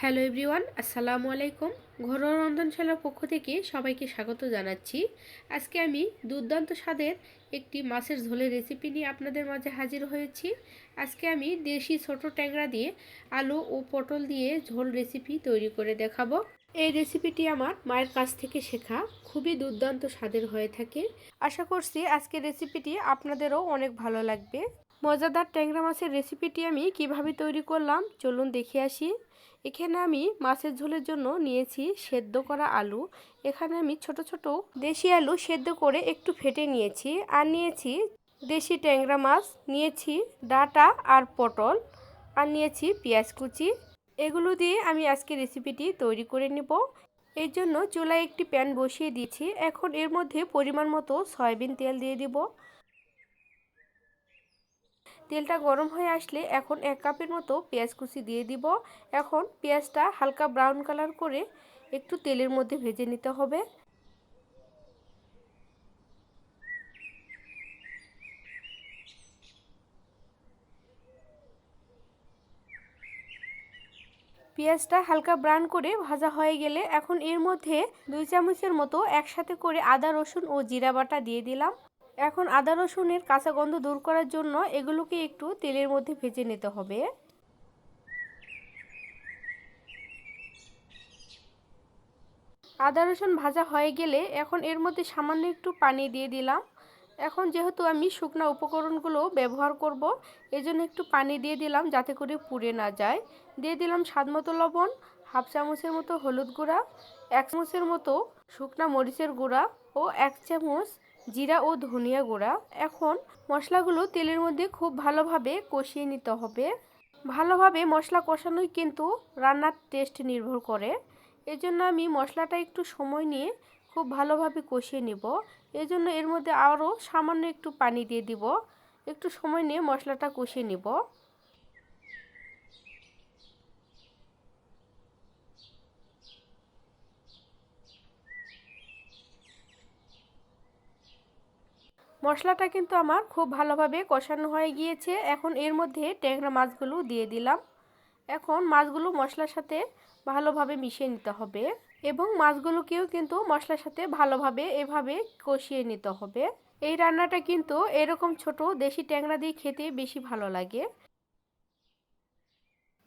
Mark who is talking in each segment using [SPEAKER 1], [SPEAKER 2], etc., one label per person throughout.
[SPEAKER 1] Hello everyone, আসসালামু আলাইকুম। ঘরোয়া রন্ধনশালার পক্ষ থেকে সবাইকে স্বাগত জানাচ্ছি। আজকে আমি দুর্দান্ত স্বাদের একটি মাছের ঝোলের রেসিপি নিয়ে আপনাদের মাঝে হাজির হয়েছি। আজকে আমি দেশি ছোট ট্যাংরা দিয়ে আলু ও পটল দিয়ে ঝোল রেসিপি তৈরি করে দেখাবো। এই রেসিপিটি আমার মায়ের কাছ থেকে শেখা খুবই দুর্দান্ত স্বাদের হয়ে থাকে। আশা করছি আজকে রেসিপিটি আপনাদেরও অনেক ভালো লাগবে। মজাদার ট্যাংরা মাছের রেসিপিটি আমি কীভাবে তৈরি করলাম, চলুন দেখে আসি। এখানে আমি মাছের ঝোলের জন্য নিয়েছি সেদ্ধ করা আলু। এখানে আমি ছোট ছোট দেশি আলু সেদ্ধ করে একটু ফেটে নিয়েছি আর নিয়েছি দেশি ট্যাংরা মাছ, নিয়েছি ডাটা আর পটল, আর নিয়েছি পেঁয়াজ কুচি। এগুলো দিয়ে আমি আজকে রেসিপিটি তৈরি করে নেব। এর জন্য চুলায় একটি প্যান বসিয়ে দিয়েছি। এখন এর মধ্যে পরিমাণ মতো সয়াবিন তেল দিয়ে দিব। তেলটা গরম হয়ে আসলে এখন এক কাপের মতো পেঁয়াজ কুচি দিয়ে দিব। এখন পেঁয়াজটা হালকা ব্রাউন কালার করে একটু তেলের মধ্যে ভেজে নিতে হবে। পেঁয়াজটা হালকা ব্রাউন করে ভাজা হয়ে গেলে এখন এর মধ্যে দুই চামচের মতো একসাথে করে আদা, রসুন ও জিরা বাটা দিয়ে দিলাম। এখন আদা, রসুনের কাঁচা গন্ধ দূর করার জন্য এগুলোকে একটু তেলের মধ্যে ভেজে নিতে হবে। আদা, রসুন ভাজা হয়ে গেলে এখন এর মধ্যে সামান্য একটু পানি দিয়ে দিলাম। এখন যেহেতু আমি শুকনো উপকরণগুলো ব্যবহার করব, এজন্য একটু পানি দিয়ে দিলাম যাতে করে পুড়ে না যায়। দিয়ে দিলাম স্বাদ মতো লবণ, হাফ চামচের মতো হলুদ গুঁড়া, এক চামচের মতো শুকনা মরিচের গুঁড়া ও এক চামচ জিরা ও ধনিয়া গুঁড়া। এখন মশলাগুলো তেলের মধ্যে খুব ভালোভাবে কষিয়ে নিতে হবে। ভালোভাবে মশলা কষানোই কিন্তু রান্নার টেস্ট নির্ভর করে। এজন্য আমি মশলাটা একটু সময় নিয়ে খুব ভালোভাবে কষিয়ে নিব। এজন্য এর মধ্যে আরও সামান্য একটু পানি দিয়ে দিব। একটু সময় নিয়ে মশলাটা কষিয়ে নিব। মশলাটা কিন্তু আমার খুব ভালোভাবে কষানো হয়ে গিয়েছে। এখন এর মধ্যে ট্যাংরা মাছগুলো দিয়ে দিলাম। এখন মাছগুলো মশলার সাথে ভালোভাবে মিশিয়ে নিতে হবে এবং মাছগুলোকেও কিন্তু মশলার সাথে ভালোভাবে এভাবে কষিয়ে নিতে হবে। এই রান্নাটা কিন্তু এরকম ছোট দেশি ট্যাংরা দিয়ে খেতে বেশি ভালো লাগে।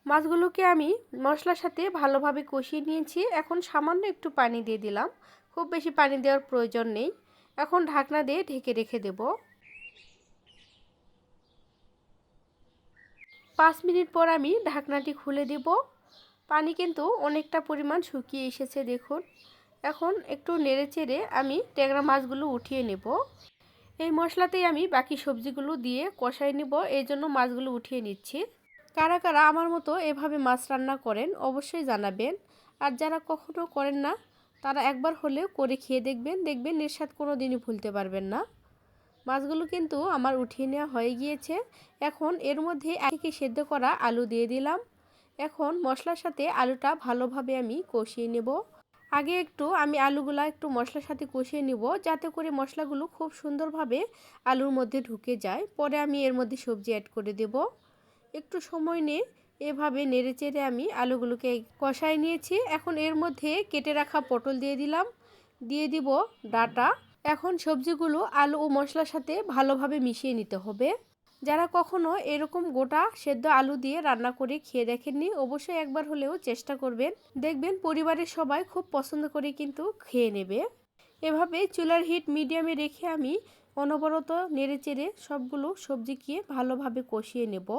[SPEAKER 1] মাছগুলোকে আমি মশলার সাথে ভালোভাবে কষিয়ে নিয়েছি। এখন সামান্য একটু পানি দিয়ে দিলাম। খুব বেশি পানি দেওয়ার প্রয়োজন নেই। এখন ঢাকনা দিয়ে ঢেকে রেখে দেব। পাঁচ মিনিট পর আমি ঢাকনাটি খুলে দেব। পানি কিন্তু অনেকটা পরিমাণ শুকিয়ে এসেছে, দেখুন। এখন একটু নেড়ে চেড়ে আমি ট্যাংরা মাছগুলো উঠিয়ে নেব। এই মশলাতেই আমি বাকি সবজিগুলো দিয়ে কষাই নেব এই জন্য মাছগুলো উঠিয়ে নিচ্ছি। কারা কারা আমার মতো এভাবে মাছ রান্না করেন, অবশ্যই জানাবেন। আর যারা কখনো করেন না তারা একবার হলেও করে খেয়ে দেখবেন দেখবেন নিঃস্বাদ কোনো দিনই ভুলতে পারবেন না। মাছগুলো কিন্তু আমার উঠিয়ে নেওয়া হয়ে গিয়েছে। এখন এর মধ্যে একে সেদ্ধ করা আলু দিয়ে দিলাম। এখন মশলার সাথে আলুটা ভালোভাবে আমি কষিয়ে নেব। আগে একটু আমি আলুগুলা একটু মশলার সাথে কষিয়ে নিব, যাতে করে মশলাগুলো খুব সুন্দরভাবে আলুর মধ্যে ঢুকে যায়। পরে আমি এর মধ্যে সবজি অ্যাড করে দেব। একটু সময় নিয়ে এভাবে নেড়ে চেড়ে আমি আলুগুলোকে কষাই নিয়েছি। এখন এর মধ্যে কেটে রাখা পটল দিয়ে দিলাম। দিয়ে দিব ডাটা। এখন সবজিগুলো আলু ও মশলার সাথে ভালোভাবে মিশিয়ে নিতে হবে। যারা কখনো এরকম গোটা সেদ্ধ আলু দিয়ে রান্না করে খেয়ে দেখেননি, অবশ্যই একবার হলেও চেষ্টা করবেন। দেখবেন পরিবারের সবাই খুব পছন্দ করে কিন্তু খেয়ে নেবে। এভাবে চুলার হিট মিডিয়ামে রেখে আমি অনবরত নেড়ে চেড়ে সবগুলো সবজিকে ভালোভাবে কষিয়ে নেব।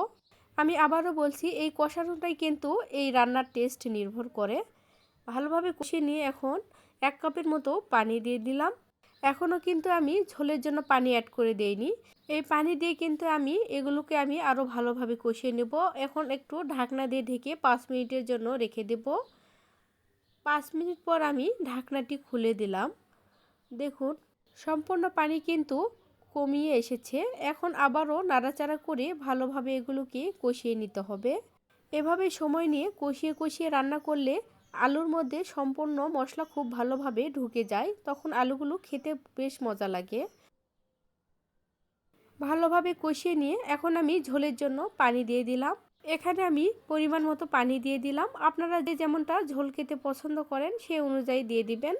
[SPEAKER 1] আমি আবারও বলছি, এই কষানোটাই কিন্তু এই রান্নার টেস্ট নির্ভর করে। ভালোভাবে কষিয়ে নিয়ে এখন এক কাপের মতো পানি দিয়ে দিলাম। এখনও কিন্তু আমি ঝোলের জন্য পানি অ্যাড করে দেইনি। এই পানি দিয়ে কিন্তু আমি এগুলোকে আমি আরও ভালোভাবে কষিয়ে নেব। এখন একটু ঢাকনা দিয়ে ঢেকে পাঁচ মিনিটের জন্য রেখে দেব। পাঁচ মিনিট পর আমি ঢাকনাটি খুলে দিলাম। দেখুন, সম্পূর্ণ পানি কিন্তু কমিয়ে এসেছে। এখন আবারও নাড়াচাড়া করে ভালোভাবে এগুলোকে কষিয়ে নিতে হবে। এভাবে সময় নিয়ে কষিয়ে কষিয়ে রান্না করলে আলুর মধ্যে সম্পূর্ণ মশলা খুব ভালোভাবে ঢুকে যায়। তখন আলুগুলো খেতে বেশ মজা লাগে। ভালোভাবে কষিয়ে নিয়ে এখন আমি ঝোলের জন্য পানি দিয়ে দিলাম। এখানে আমি পরিমাণ মতো পানি দিয়ে দিলাম। আপনারা যে যেমনটা ঝোল খেতে পছন্দ করেন সে অনুযায়ী দিয়ে দিবেন।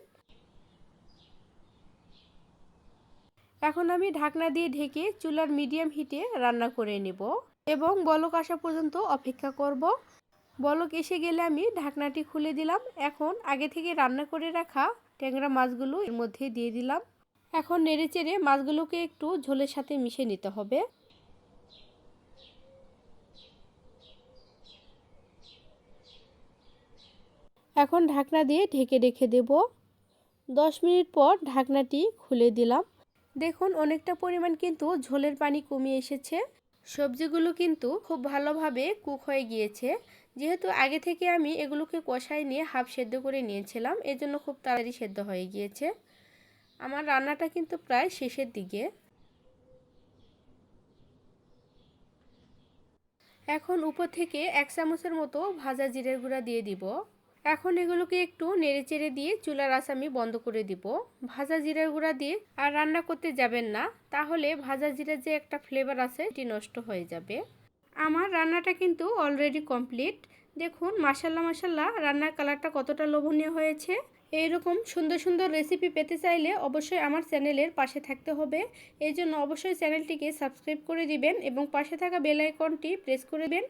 [SPEAKER 1] এখন আমি ঢাকনা দিয়ে ঢেকে চুলার মিডিয়াম হিটে রান্না করে নেব এবং বলক আসা পর্যন্ত অপেক্ষা করব। বলক এসে গেলে আমি ঢাকনাটি খুলে দিলাম। এখন আগে থেকে রান্না করে রাখা ট্যাংরা মাছগুলো এর মধ্যে দিয়ে দিলাম। এখন নেড়ে চেড়ে মাছগুলোকে একটু ঝোলের সাথে মিশে নিতে হবে। এখন ঢাকনা দিয়ে ঢেকে রেখে দেব। দশ মিনিট পর ঢাকনাটি খুলে দিলাম। দেখুন, অনেকটা পরিমাণ কিন্তু ঝোলের পানি কমিয়ে এসেছে। সবজিগুলো কিন্তু খুব ভালোভাবে কুক হয়ে গিয়েছে। যেহেতু আগে থেকে আমি এগুলোকে কষাই নিয়ে হাফ সেদ্ধ করে নিয়েছিলাম, এজন্য খুব তাড়াতাড়ি সেদ্ধ হয়ে গিয়েছে। আমার রান্নাটা কিন্তু প্রায় শেষের দিকে। এখন উপর থেকে এক চামচের মতো ভাজা জিরের গুঁড়া দিয়ে দিব। এখন এগুলোকে একটু নেড়ে চেড়ে দিয়ে চুলার আঁচ আমি বন্ধ করে দিব। ভাজা জিরার গুঁড়া দিয়ে আর রান্না করতে যাবেন না, তাহলে ভাজা জিরার যে একটা ফ্লেভার আছে এটি নষ্ট হয়ে যাবে। আমার রান্নাটা কিন্তু অলরেডি কমপ্লিট দেখুন মাসাল্লাহ মাসাল্লাহ রান্নার কালারটা কতটা লোভনীয় হয়েছে। এইরকম সুন্দর সুন্দর রেসিপি পেতে চাইলে অবশ্যই আমার চ্যানেলের পাশে থাকতে হবে। এই জন্য অবশ্যই চ্যানেলটিকে সাবস্ক্রাইব করে দিবেন এবং পাশে থাকা বেল আইকনটি প্রেস করে দেবেন।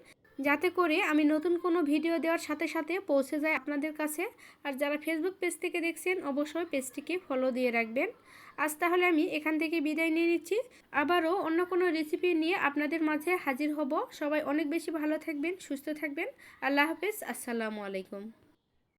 [SPEAKER 1] যাতে করে আমি নতুন কোনো ভিডিও দেওয়ার সাথে সাথে পৌঁছে যায় আপনাদের কাছে। আর যারা ফেসবুক পেজ থেকে দেখছেন, অবশ্যই পেজটিকে ফলো দিয়ে রাখবেন। আজ তাহলে আমি এখান থেকে বিদায় নিয়ে নিচ্ছি। আবারও অন্য কোনো রেসিপি নিয়ে আপনাদের মাঝে হাজির হব। সবাই অনেক বেশি ভালো থাকবেন, সুস্থ থাকবেন। আল্লাহ হাফেজ, আসসালামু আলাইকুম।